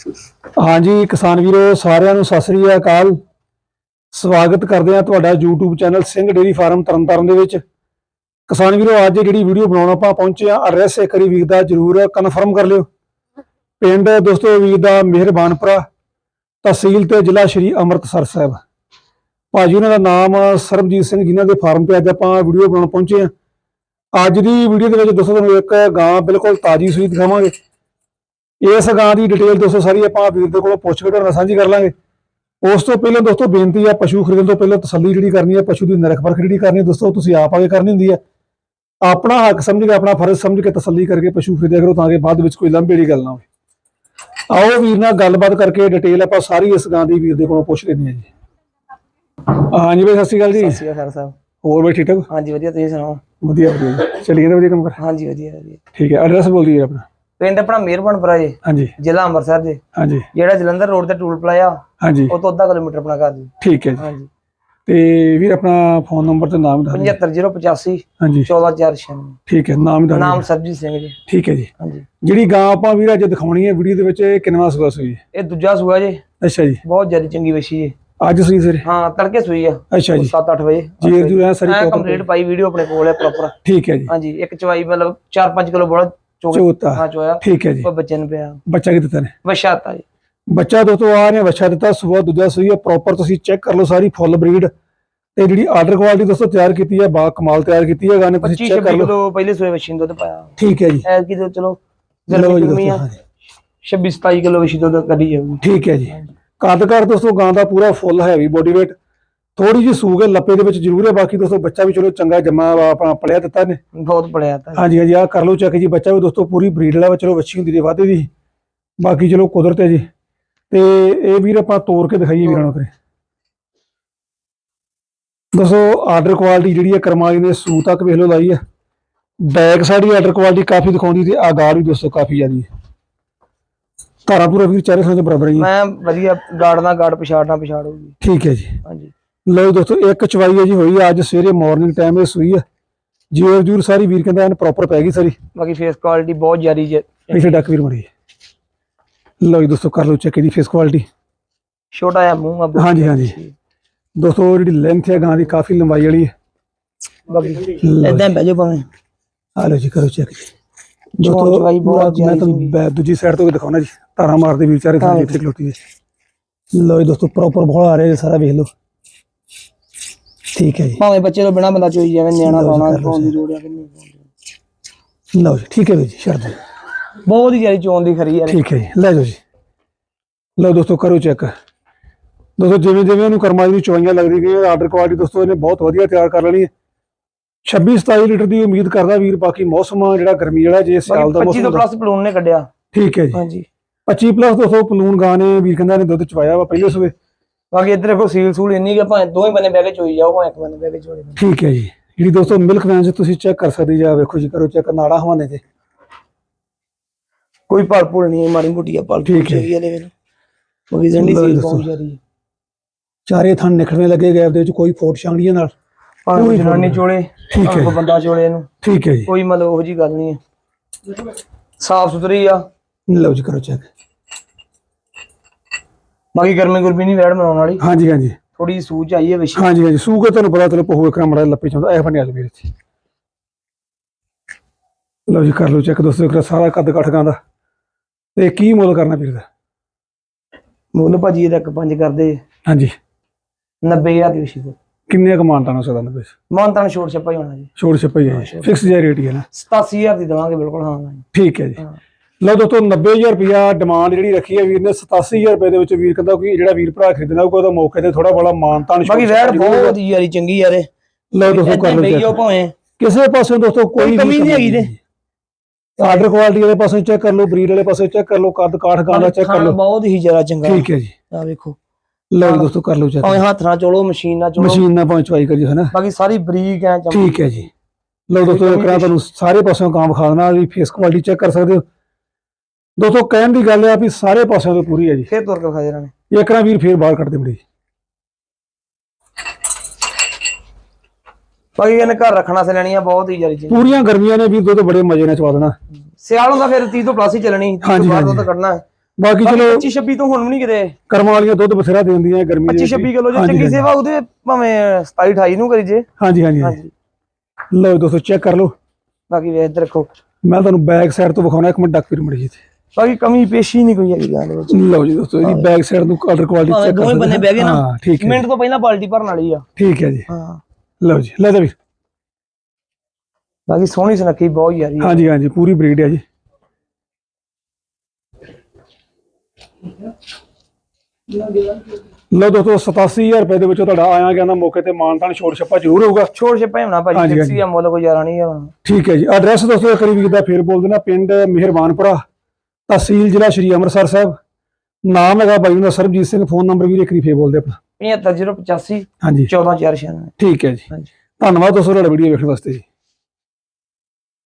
ਹਾਂਜੀ, ਕਿਸਾਨ ਵੀਰੋ, ਸਾਰਿਆਂ ਨੂੰ ਸਤਿ ਸ੍ਰੀ ਅਕਾਲ। ਸਵਾਗਤ ਕਰਦੇ ਆ ਤੁਹਾਡਾ YouTube channel Singh dairy farm Tarn Taran ਦੇ ਵਿੱਚ। ਕਿਸਾਨ ਵੀਰੋ, ਅੱਜ ਜਿਹੜੀ ਵੀਡੀਓ ਬਣਾਉਣ ਆਪਾਂ ਪਹੁੰਚੇ ਆ ਐਡਰੈਸ ਇੱਕ ਵਾਰੀ ਵੀਰ ਦਾ ਜਰੂਰ ਕਨਫਰਮ ਕਰ ਲਿਓ। ਪਿੰਡ ਦੋਸਤੋ, ਵੀਰ ਦਾ ਮਿਹਰਬਾਨਪੁਰਾ, ਤਹਿਸੀਲ ਤੇ ਜ਼ਿਲ੍ਹਾ ਸ਼੍ਰੀ ਅੰਮ੍ਰਿਤਸਰ ਸਾਹਿਬ। ਭਾਜੀ, ਉਹਨਾਂ ਦਾ ਨਾਮ ਸਰਬਜੀਤ ਸਿੰਘ ਜਿਨ੍ਹਾਂ ਦੇ ਫਾਰਮ ਤੇ ਅੱਜ ਆਪਾਂ ਵੀਡੀਓ ਬਣਾਉਣ ਪਹੁੰਚੇ ਆ ਅੱਜ ਦੀ ਵੀਡੀਓ ਦੇ ਵਿੱਚ ਦੋਸਤੋ, ਤੁਹਾਨੂੰ ਇੱਕ ਗਾਂ ਬਿਲਕੁਲ ਤਾਜ਼ੀ ਸੂਈ ਦਿਖਾਵਾਂਗੇ। ਇਸ ਗਾਂ ਦੀ ਡਿਟੇਲ ਦੋਸਤੋ ਸਾਰੀ ਆਪਾਂ ਵੀਰ ਦੇ ਕੋਲੋਂ ਪੁੱਛ ਕੇ ਤੁਹਾਡੇ ਨਾਲ ਸਾਂਝੀ ਕਰ ਲਾਂਗੇ। ਉਸ ਤੋਂ ਪਹਿਲਾਂ ਦੋਸਤੋ ਬੇਨਤੀ ਆ ਪਸ਼ੂ ਖਰੀਦਣ ਤੋਂ ਪਹਿਲਾਂ ਤਸੱਲੀ ਜਿਹੜੀ ਕਰਨੀ ਹੈ ਪਸ਼ੂ ਦੀ ਨਿਰਖ ਪਰਖ ਜਿਹੜੀ ਕਰਨੀ ਹੈ ਦੋਸਤੋ ਤੁਸੀਂ ਆਪ ਆਗੇ ਕਰਨੀ ਹੁੰਦੀ ਹੈ ਆਪਣਾ ਹੱਕ ਸਮਝ ਕੇ ਆਪਣਾ ਫਰਜ਼ ਸਮਝ ਕੇ ਤਸੱਲੀ ਕਰਕੇ ਪਸ਼ੂ ਖਰੀਦਿਆ ਕਰੋ ਤਾਂ ਕਿ ਬਾਅਦ ਵਿੱਚ ਕੋਈ ਲੰਬੇੜੀ ਗੱਲ ਨਾ ਹੋਵੇ। ਆਓ ਵੀਰ ਨਾਲ ਗੱਲਬਾਤ ਕਰਕੇ ਡਿਟੇਲ ਆਪਾਂ ਸਾਰੀ ਇਸ ਗਾਂ ਦੀ ਵੀਰ ਦੇ ਕੋਲੋਂ ਪੁੱਛ ਲੈਂਦੇ ਹਾਂ ਜੀ। ਹਾਂਜੀ ਬਈ ਸਤਿ ਸ਼੍ਰੀ ਅਕਾਲ ਜੀ। ਸਤਿ ਸ਼੍ਰੀ ਅਕਾਲ ਸਾਹਿਬ। ਹੋਰ ਬਈ ਠੀਕ ਠਾਕ? ਹਾਂਜੀ ਵਧੀਆ ਤੁਸੀਂ ਸੁਣਾਓ? ਵਧੀਆ ਵਧੀਆ। ਜੀ। ਚੱਲੀਏ ਨਾ ਵਧੀਆ ਕੰਮ ਕਰ। ਹਾਂਜੀ ਵਧੀਆ ਵਧੀਆ। ਠੀਕ ਹੈ ਐਡਰੈਸ ਬੋਲ ਦਈਏ ਆਪਣਾ। ਪਿੰਡ ਆਪਣਾ ਮਿਹਰਬਾਨਪੁਰਾ ਜੀ ਹਾਂਜੀ। ਜ਼ਿਲ੍ਹਾ ਅੰਮ੍ਰਿਤਸਰ ਜੀ। ਹਾਂਜੀ। ਜਿਹੜਾ ਜਲੰਧਰ ਰੋਡ ਤੇ ਟੂਲ ਪਲਾਇਆ ਹਾਂਜੀ। ਉਹ ਤੋਂ ਅੱਧਾ ਕਿਲੋਮੀਟਰ ਆਪਣਾ ਘਰ ਜੀ ਠੀਕ ਹੈ ਜੀ। ਹਾਂਜੀ। ਤੇ ਵੀਰ ਆਪਣਾ ਫੋਨ ਨੰਬਰ ਤੇ ਨਾਮ ਦੱਸ ਦਿਓ। 75085 ਹਾਂਜੀ। 14496 ਠੀਕ ਹੈ ਨਾਮ ਦੱਸ ਨਾਮ ਸਰਜੀਤ ਸਿੰਘ ਜੀ। ਠੀਕ ਹੈ ਜੀ। ਹਾਂਜੀ। ਜਿਹੜੀ ਗਾਂ ਆਪਾਂ ਵੀਰ ਅੱਜ ਦਿਖਾਉਣੀ ਹੈ ਵੀਡੀਓ ਦੇ ਵਿੱਚ ਇਹ ਕਿੰਨਵਾਂ ਸੂਆ ਸੂਈ ਇਹ ਦੂਜਾ ਸੂਆ ਜੀ। ਅੱਛਾ ਜੀ। ਬਹੁਤ ਜ਼ਿਆਦਾ ਚੰਗੀ ਵਸ਼ੀ ਜੀ। ਅੱਜ ਸੂਈ ਸਰ ਹਾਂ ਤੜਕੇ ਸੂਈ ਆ। ਅੱਛਾ ਜੀ। 7-8 ਵਜੇ। ਜੀ ਜੂ। ਹੈ ਸਾਰੀ ਕੰਪਲੀਟ ਪਾਈ ਵੀਡੀਓ ਆਪਣੇ ਕੋਲ ਹੈ ਪ੍ਰੋਪਰ ਠੀਕ ਹੈ ਜੀ। ਹਾਂਜੀ ਇੱਕ ਚਵਾਈ ਮਤਲਬ 4-5 ਕਿਲੋ ਬੜਾ ਚੋਤਾ ਹਾਂ ਚੋਇਆ ਠੀਕ ਹੈ ਜੀ। ਉਹ ਬੱਚੇ ਨੂੰ ਪਿਆ। ਬੱਚਾ ਕੀ ਦਿੱਤਾ ਨੇ ਵਸ਼ਾਤਾ ਜੀ। ਬੱਚਾ ਦੋਸਤੋ ਆ ਨੇ ਬੱਚਾ ਦਿੱਤਾ ਸੂਆ ਦੂਜਾ ਸੂਈ ਹੈ ਪ੍ਰੋਪਰ ਤੁਸੀਂ ਚੈੱਕ ਕਰ ਲਓ ਸਾਰੀ ਫੁੱਲ ਬਰੀਡ ਤੇ ਜਿਹੜੀ ਆਰਡਰ ਕੁਆਲਿਟੀ ਦੋਸਤੋ ਤਿਆਰ ਕੀਤੀ ਹੈ ਬਾ ਕਮਾਲ ਤਿਆਰ ਕੀਤੀ ਹੈ ਗਾਣੇ ਤੁਸੀਂ 25 ਚੈੱਕ ਕਰ 26 ਲਓ ਪਹਿਲੇ ਸੂਏ ਨੂੰ ਦੁੱਧ ਪਾਇਆ। ਠੀਕ ਹੈ ਜੀ। ਐ ਕਿ ਚਲੋ ਗਰਮੀ ਗਰਮੀ ਆ। ਦੋਸਤੋ, ਹਾਂਜੀ। 26 27 ਕਿਲੋ ਵਸ਼ੀ ਦੁੱਧ ਕੱਢੀ ਜਾਊਗੀ। ਠੀਕ ਹੈ ਜੀ। ਕੱਦ ਕਰ ਦੋਸਤੋ ਗਾਂ ਦਾ ਪੂਰਾ ਫੁੱਲ ਹੈਵੀ ਬੋਡੀ weight ਥੋੜੀ ਜਿਹੀ ਸੂਗ ਹੈ ਲੱਪੇ ਦੇ ਵਿੱਚ ਜ਼ਰੂਰ ਹੈ ਬਾਕੀ ਦੋਸਤੋ ਬੱਚਾ ਵੀ ਚਲੋ ਚੰਗਾ ਜੰਮਾ ਵਾ, ਆਪਣਾ ਪਲਿਆ ਦਿੱਤਾ ਨੇ। ਬਹੁਤ ਬੜਿਆ ਤਾਂ। ਹਾਂਜੀ ਹਾਂਜੀ ਆ ਕਰ ਲਓ ਚੈੱਕ ਜੀ ਬੱਚਾ ਵੀ ਦੋਸਤੋ ਪੂਰੀ ਬਰੀਡ ਵਾਲਾ ਵਾ, ਚਲੋ ਵੱਛੀ ਹੁੰਦੀ ਦੀ ਵਾਧੇ ਦੀ। ਬਾਕੀ ਚਲੋ ਕੁਦਰਤ ਹੈ ਜੀ। ਤੇ ਇਹ ਵੀਰ ਆਪਾਂ ਤੋੜ ਕੇ ਦਿਖਾਈਏ ਵੀਰਾਂ ਨੂੰ ਕਰੇ ਦੱਸੋ ਆਰਡਰ ਕੁਆਲਿਟੀ ਜਿਹੜੀ ਹੈ ਕਰਮਾਲੀ ਨੇ ਸੂ ਤੱਕ ਵੇਖ ਲਓ ਲਾਈ ਹੈ। ਬੈਕ ਸਾਈਡ ਦੀ ਆਰਡਰ ਕੁਆਲਿਟੀ ਕਾਫੀ ਦਿਖਾਉਂਦੀ ਤੇ ਆਗਾੜ ਵੀ ਦੋਸਤੋ ਕਾਫੀ ਜ਼ਿਆਦੀ ਹੈ ਧਾਰਾ ਪੂਰਾ ਵੀਰ ਚਾਰੇ ਸਾਂ ਦੇ ਬਰਾਬਰ ਹੀ। ਮੈਂ ਵਧੀਆ ਗਾਰਡ ਨਾਲ ਗਾਰਡ ਪਛਾੜਨਾ ਪਛਾੜੂਗੀ ਠੀਕ ਹੈ ਜੀ। ਹਾਂਜੀ। ਲਓ ਦੋਸਤੋ ਇੱਕ ਚਵਾਈ ਹੈ ਜੀ ਹੋਈ ਅੱਜ ਸਵੇਰੇ ਮਾਰਨਿੰਗ ਟਾਈਮ ਇਹ ਸੂਈ ਹੈ ਜੀਰ ਜੂਰ ਸਾਰੀ ਵੀਰ ਕਹਿੰਦਾ ਐਨ ਪ੍ਰੋਪਰ ਪੈ ਗਈ ਸਾਰੀ। ਬਾਕੀ ਫੇਸ ਕੁਆਲਿਟੀ ਬਹੁਤ ਜ਼ਿਆਦੀ ਜੇ ਇੱਥੇ ਡੱਕ ਵੀਰ ਮੜੀ ਲਓ ਜੀ ਦੋਸਤੋ ਕਰ ਲਓ ਚੈੱਕ ਇਹਦੀ ਫੇਸ ਕੁਆਲਿਟੀ ਛੋਟਾ ਜਿਹਾ ਮੂੰਹ ਆ ਹਾਂਜੀ ਹਾਂਜੀ। ਦੋਸਤੋ ਜਿਹੜੀ ਲੈਂਥ ਹੈ ਗਾਂ ਦੀ ਕਾਫੀ ਲੰਬਾਈ ਵਾਲੀ ਹੈ। ਬਾਕੀ ਇਦਾਂ ਬਹਿ ਜਾਓ ਭਾਵੇਂ। ਆ ਲਓ ਜੀ ਕਰੋ ਚੈੱਕ ਚੋਣ ਚਵਾਈ ਬਹੁਤ ਮੈਂ ਜ਼ਿਆਦੀ ਤੁਹਾਨੂੰ ਬੈ- ਦੂਜੀ ਸਾਈਡ ਤੋਂ ਵੀ ਦਿਖਾਉਣਾ ਜੀ। ਧਾਰਾ ਮਾਰਦੇ ਵੀਰ ਚਾਰੇ ਥਾਂ ਇੱਥੇ ਖਲੋਤੀ ਹੈ। ਲਓ ਜੀ ਦੋਸਤੋ ਪ੍ਰੋਪਰ ਬੋਲ ਆ ਰਿਹਾ ਜੀ ਸਾਰਾ ਵੇਖ ਲਓ। ਠੀਕ ਹੈ ਜੀ। ਭਾਵੇਂ ਬੱਚੇ ਤੋਂ ਬਿਨਾ ਬੰਦਾ ਚੋਈ ਜਾਵੇ ਨਿਆਣਾ ਪਾਉਣਾ ਪਾਉਣ ਦੀ ਲੋੜ ਆ ਕਿ ਨਹੀਂ। ਲਓ ਜੀ ਠੀਕ ਹੈ ਵੀਰ ਜੀ ਦਿਓ। ਬਹੁਤ ਹੀ ਜ਼ਿਆਦੀ ਚੋਣ ਦੀ ਖਰੀ ਯਾਰ ਠੀਕ ਹੈ ਜੀ ਲੈ ਜਾਓ ਜੀ। ਲਓ ਦੋਸਤੋ ਕਰੋ ਚੈੱਕ। ਦੋਸਤੋ ਜਿਵੇਂ ਜਿਵੇਂ ਉਹਨੂੰ ਕਰਮਾਈ ਦੀ ਚਵਾਈਆਂ ਲੱਗਦੀ ਗਈਆਂ ਆਰਡਰ ਕੁਆਲਿਟੀ ਦੋਸਤੋ ਇਹਨੇ ਬਹੁਤ ਵਧੀਆ ਤਿਆਰ ਕਰ ਲੈਣੀ ਹੈ। 26 27 ਲੀਟਰ ਦੀ ਉਮੀਦ ਕਰਦਾ ਵੀਰ ਬਾਕੀ ਮੌਸਮ ਆ ਜਿਹੜਾ ਗਰਮੀ ਵਾਲਾ ਜੇ ਸਿਆਲ ਦਾ 25 ਮੌਸਮ ਤੋਂ ਹੁੰਦਾ। ਪਲੱਸ ਪਲੂਨ ਨੇ ਕੱਢਿਆ। ਠੀਕ ਹੈ ਜੀ। ਹਾਂਜੀ। 25 ਪਲੱਸ ਦੋਸਤੋ ਪਲੂਨ ਗਾਂ ਨੇ ਵੀਰ ਕਹਿੰਦਾ ਨੇ ਦੁੱਧ ਚਵਾਇਆ ਵਾ ਪਹਿਲੇ ਸਵੇ ਬਾਕੀ ਇੱਧਰ ਦੇਖੋ ਸੀਲ ਸੂਲ ਇੰਨੀ ਕਿ ਭਾਵੇਂ ਦੋਵੇਂ ਬੰਨੇ ਬਹਿ ਕੇ ਚੋਈ ਜਾਓ ਭਾਵੇਂ ਇੱਕ ਬੰਨੇ ਬਹਿ ਕੇ ਚੋਈ ਜਾਓ। ਠੀਕ ਹੈ ਜੀ। ਜਿਹੜੀ ਦੋਸਤੋ ਮਿਲਕ ਵੈਨ ਤੁਸੀਂ ਚੈੱਕ ਕਰ ਸਕਦੇ ਜੀ ਆ ਵੇਖੋ ਜੀ ਕਰੋ ਚੈੱਕ ਨਾੜਾ ਹਵਾਨੇ ਤੇ। ਕੋਈ ਭਲ ਭੁਲ ਨਹੀਂ ਹੈ, ਮਾੜੀ ਮੋਟੀ ਆ ਠੀਕ ਹੈ। ਇਹਦੇ ਵਿੱਚ। ਉਹ ਵੀ ਜੰਡੀ ਲਓ ਜੀ ਸੀ ਦੱਸੋ। ਬਹੁਤ ਜ਼ਿਆਦੀ ਹੈ। ਚਾਰੇ ਥਣ ਨਿਕਲਣੇ ਲੱਗੇ ਗੈਪ ਦੇ ਵਿੱਚ ਕੋਈ ਫੋਟ ਛਾਂਗੜੀਆਂ ਨਾਲ। ਕੋਈ ਜਨਾਨੀ ਚੋਲੇ ਠੀਕ ਹੈ। ਕੋਈ ਬੰਦਾ ਚੋਲੇ ਇਹਨੂੰ। ਠੀਕ ਹੈ ਜੀ। ਕੋਈ ਮਤਲਬ ਉਹੋ ਜੀ ਗੱਲ ਨਹੀਂ ਹੈ। ਸਾਫ਼ ਸੁਥਰੀ ਆ। ਲਓ ਜੀ ਕਰੋ ਚੈੱਕ ਬਾਕੀ ਗਰਮੀ ਗੁਰਮੀ ਨਹੀਂ ਵੈੜ ਬਣਾਉਣ ਵਾਲੀ। ਹਾਂਜੀ ਹਾਂਜੀ। ਥੋੜੀ ਸੂਝ ਆਈ ਹੈ ਵਿਸ਼। ਹਾਂਜੀ ਹਾਂਜੀ। ਸੂਗਾ ਤੁਹਾਨੂੰ ਪਤਾ ਚਲੋ ਪਹੂ ਇੱਕ ਮੜਾ ਲੱਪੇ ਚਾਹੁੰਦਾ। ਇਹ ਬਣੇ ਵੀਰ ਇੱਥੇ। ਲਓ ਜੀ ਕਰ ਲਓ ਚੈੱਕ ਦੋਸਤੋ ਇੱਕ ਸਾਰਾ ਕੱਦ ਕੱਠ ਗਾਂ ਦਾ। ਤੇ ਕੀ ਮੁੱਲ ਕਰਨਾ ਵੀਰ ਦਾ? ਮੁੱਲ ਭਾਜੀ ਇਹਦਾ ਇੱਕ ਪੰਜ ਕਰਦੇ ਹਾਂਜੀ। 90000 ਦੀ ਵਿਸ਼ੀ ਕਿੰਨੇ ਕਮਾਨਤਾ ਨਾ ਸਕਦਾ ਨੱਬੇ ਮਾਨ ਤਾਂ ਛੋੜ ਛੱਪਾ ਹੀ ਹੋਣਾ ਜੀ। ਛੋੜ ਛਪਈ ਹੈ ਫਿਕਸ ਜਿਹਾ ਰੇਟ ਹੀ ਹੈ ਨਾ। 87000 ਦੀ ਦਵਾਂਗੇ ਬਿਲਕੁਲ ਹਾਂ ਠੀਕ ਹੈ ਜੀ। ਲਓ ਦੋਸਤੋ 90000 ਰੁਪਿਆ ਡਿਮਾਂਡ ਜਿਹੜੀ ਰੱਖੀ ਹੈ ਵੀਰ ਨੇ 87000 ਰੁਪਏ ਦੇ ਵਿੱਚ ਵੀਰ ਕਹਿੰਦਾ ਕਿ ਜਿਹੜਾ ਵੀਰ ਭਰਾ ਖਰੀਦਣਾ ਹੋਊਗਾ ਉਹਦਾ ਮੌਕੇ ਤੇ ਥੋੜਾ ਬੜਾ ਮਾਨਤਾਨ ਬਾਕੀ ਵੈੜ ਬਹੁਤ ਹੀ ਯਾਰੀ ਚੰਗੀ ਯਾਰ ਲਓ ਦੋਸਤੋ ਕਰ ਲਓ। ਭਾਵੇਂ। ਕਿਸੇ ਪਾਸੇ ਦੋਸਤੋ ਕੋਈ ਕਮੀ ਨਹੀਂ ਹੈਗੀ ਤੇ। ਆਰਡਰ ਕੁਆਲਿਟੀ ਵਾਲੇ ਪਾਸੇ ਚੈੱਕ ਕਰ ਲਓ ਬਰੀਡ ਵਾਲੇ ਪਾਸੇ ਚੈੱਕ ਕਰ ਲਓ ਕੱਦ ਕਾਠ ਗਾਂ ਦਾ ਚੈੱਕ ਕਰ ਲਓ ਬਹੁਤ ਹੀ ਜ਼ਿਆਦਾ ਚੰਗਾ ਠੀਕ ਹੈ ਜੀ। ਆ ਵੇਖੋ। ਲਓ ਦੋਸਤੋ ਕਰ ਲਓ ਚੈੱਕ ਭਾਵੇਂ ਹੱਥ ਨਾਲ ਚੋਲੋ ਮਸ਼ੀਨ ਨਾਲ ਚੋਲੋ। ਮਸ਼ੀਨ ਨਾਲ ਪਹੁੰਚਵਾਈ ਕਰੀ ਹੈ ਨਾ ਬਾਕੀ ਸਾਰੀ ਬਰੀਕ ਚੰਗੀ। ਠੀਕ ਹੈ ਜੀ। ਲਓ ਦੋਸਤੋ ਇੱਕ ਤੁਹਾਨੂੰ ਸਾਰੇ ਪਾਸਿਓਂ ਕੰਮ ਵਿਖਾ ਦੇਣਾ ਵੀ ਫੇਸ ਕੁਆਲਿਟੀ ਚੈੱਕ ਕਰ ਸਕਦੇ ਹੋ। ਦੋਸਤੋ ਕਹਿਣ ਦੀ ਗੱਲ ਹੈ ਵੀ ਸਾਰੇ ਪਾਸਿਓਂ ਤੋਂ ਪੂਰੀ ਹੈ ਜੀ। ਫੇਰ ਤੁਰ ਕੇ ਖਾ ਜਣਾ ਨੇ। ਇੱਕ ਨਾ ਵੀਰ ਫੇਰ ਬਾਹਰ ਕੱਢ ਦੇ ਬੜੀ ਬਾਕੀ ਇਹਨੇ ਘਰ ਰੱਖਣਾ ਸੇ ਲੈਣੀ ਆ ਬਹੁਤ ਹੀ ਜ਼ਿਆਦਾ ਚੰਗੀ ਪੂਰੀਆਂ ਗਰਮੀਆਂ ਨੇ ਵੀਰ ਦੁੱਧ ਬੜੇ ਮਜ਼ੇ ਨਾਲ ਚਵਾ ਦੇਣਾ। ਸਿਆਲ ਹੁੰਦਾ ਫਿਰ 30 ਤੋਂ ਪਲੱਸ ਹੀ ਚੱਲਣੀ ਹਾਂਜੀ, ਬਾਅਦ। ਤਾਂ ਕੱਢਣਾ। ਹੈ ਬਾਕੀ ਚਲੋ 25 26 ਤੋਂ ਹੁਣ ਵੀ ਨਹੀਂ ਕਿਤੇ। ਕਰਮਾਂ ਵਾਲੀਆਂ ਦੁੱਧ ਬਥੇਰਾ ਦੇ ਦਿੰਦੀਆਂ ਗਰਮੀ ਦੇ 25 26 ਕਿਲੋ ਜੇ ਚੰਗੀ। ਸੇਵਾ ਉਹਦੇ ਭਾਵੇਂ 27 28 ਨੂੰ ਕਰੀ ਜੇ ਹਾਂਜੀ ਹਾਂਜੀ। ਲਓ ਦੋਸਤੋ ਚੈੱਕ ਕਰ ਲਓ। ਬਾਕੀ ਵੇਖ ਇੱਧਰ ਰੱਖੋ। ਮੈਂ ਤੁਹਾਨੂੰ ਬੈਕ ਸਾਈਡ ਤੋਂ ਵਿਖਾਉਣਾ ਇੱਕ ਮਿੰਟ ਡੱਕ ਫਿਰ ਮੜੀ ਜੀ ਬਾਕੀ ਕਮੀ ਪੇਸ਼ੀ ਨਹੀਂ ਕੋਈ ਹੈਗੀ ਦੇ ਵਿੱਚ। ਲਓ ਜੀ ਦੋਸਤੋ ਇਹਦੀ ਬੈਕ ਸਾਈਡ ਨੂੰ ਕਲਰ ਕੁਆਲਿਟੀ ਚੈੱਕ ਕਰ ਦੋਵੇਂ ਬੰਨੇ ਬਹਿ ਗਏ ਨਾ। ਹਾਂ ਠੀਕ ਹੈ ਮਿੰਟ ਤੋਂ ਪਹਿਲਾਂ ਬਾਲਟੀ ਭਰਨ ਵਾਲੀ ਆ। ਠੀਕ ਹੈ ਜੀ। ਹਾਂ। ਲਓ ਜੀ ਲੈ ਦੇ ਵੀ ਬਾਕੀ ਸੋਹਣੀ ਸੁਨੱਖੀ ਬਹੁਤ ਯਾਰੀ ਹਾਂਜੀ ਹਾਂਜੀ ਪੂਰੀ ਬਰੀਡ ਹੈ ਜੀ। ਲਓ ਦੋਸਤੋ 87000 ਰੁਪਏ ਦੇ ਵਿੱਚੋਂ ਤੁਹਾਡਾ ਆਇਆ ਗਿਆ ਨਾ ਮੌਕੇ ਤੇ ਮਾਨਤਾਨ ਛੋੜ ਛੱਪਾ ਜ਼ਰੂਰ ਹੋਊਗਾ। ਛੋੜ ਛੇ ਹੋਣਾ ਭਾਜੀ ਫਿਕਸੀ ਆ ਮੁੱਲ ਕੋਈ ਯਾਰਾ ਨਹੀਂ ਆ ਠੀਕ ਹੈ ਜੀ ਐਡਰੈਸ ਦੋਸਤੋ ਇੱਕ ਵਾਰੀ ਵੀਰ ਦਾ ਫੇਰ ਬੋਲ ਦੇਣਾ ਪਿੰਡ ਮਿਹਰਬਾਨਪੁਰਾ। ਤਹਿਸੀਲ ਜ਼ਿਲ੍ਹਾ ਸ਼੍ਰੀ ਅੰਮ੍ਰਿਤਸਰ ਸਾਹਿਬ। ਨਾਮ ਹੈਗਾ ਬਾਈ ਦਾ ਸਰਬਜੀਤ ਸਿੰਘ। ਫੋਨ ਨੰਬਰ ਵੀ ਇੱਕ ਵਾਰੀ ਫੇਰ ਬੋਲ ਦੇ ਆਪਣਾ 75085 ਹਾਂਜੀ। 14496 ਠੀਕ ਹੈ ਜੀ। ਹਾਂਜੀ। ਧੰਨਵਾਦ ਦੋਸਤੋ ਤੁਹਾਡਾ ਵੀਡੀਓ ਵੇਖਣ ਵਾਸਤੇ ਜੀ।